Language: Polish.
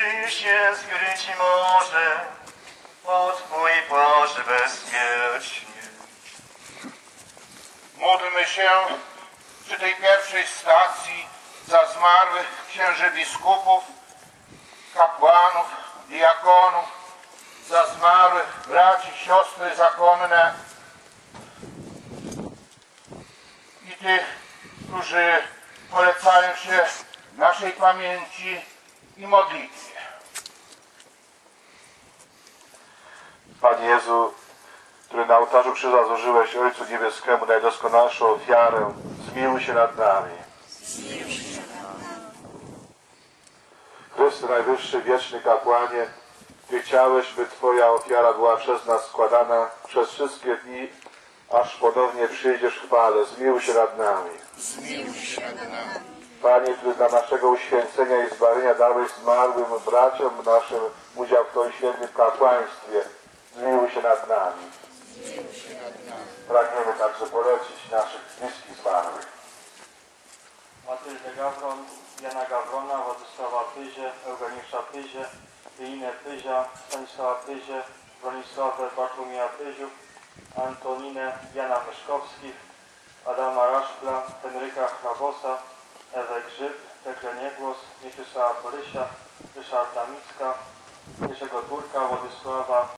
Ty się skryć może od Twój Boże bezpiecznie. Módlmy się przy tej pierwszej stacji za zmarłych księży biskupów, kapłanów, diakonów, za zmarłych braci, siostry zakonne i tych, którzy polecają się naszej pamięci i modlitwie. Panie Jezu, który na ołtarzu krzyża złożyłeś Ojcu Niebieskiemu najdoskonalszą ofiarę, zmiłuj się nad nami. Chryste Najwyższy, Wieczny Kapłanie, Ty chciałeś, by Twoja ofiara była przez nas składana przez wszystkie dni, aż ponownie przyjdziesz w chwale. Zmiłuj się nad nami. Panie, który dla naszego uświęcenia i zbawienia dałeś zmarłym braciom naszym udział w Twoim świętym kapłaństwie, zmiłuj się nad nami. Pragniemy także polecić naszych bliskich zmarłych. Matyldę Gawron, Jana Gawrona, Władysława Pyzie, Eugeniusza Pyzie, Linę Pyzia, Stanisława Pyzie, Bronisławę Bartłomieja Pyziu, Antoninę Jana Myszkowskich, Adama Raszpla, Henryka Hrabosa, Ewę Grzyb, Teklę Niegłos, Mieczysława Borysia, Ryszarda Micka, Jerzego Turka, Władysława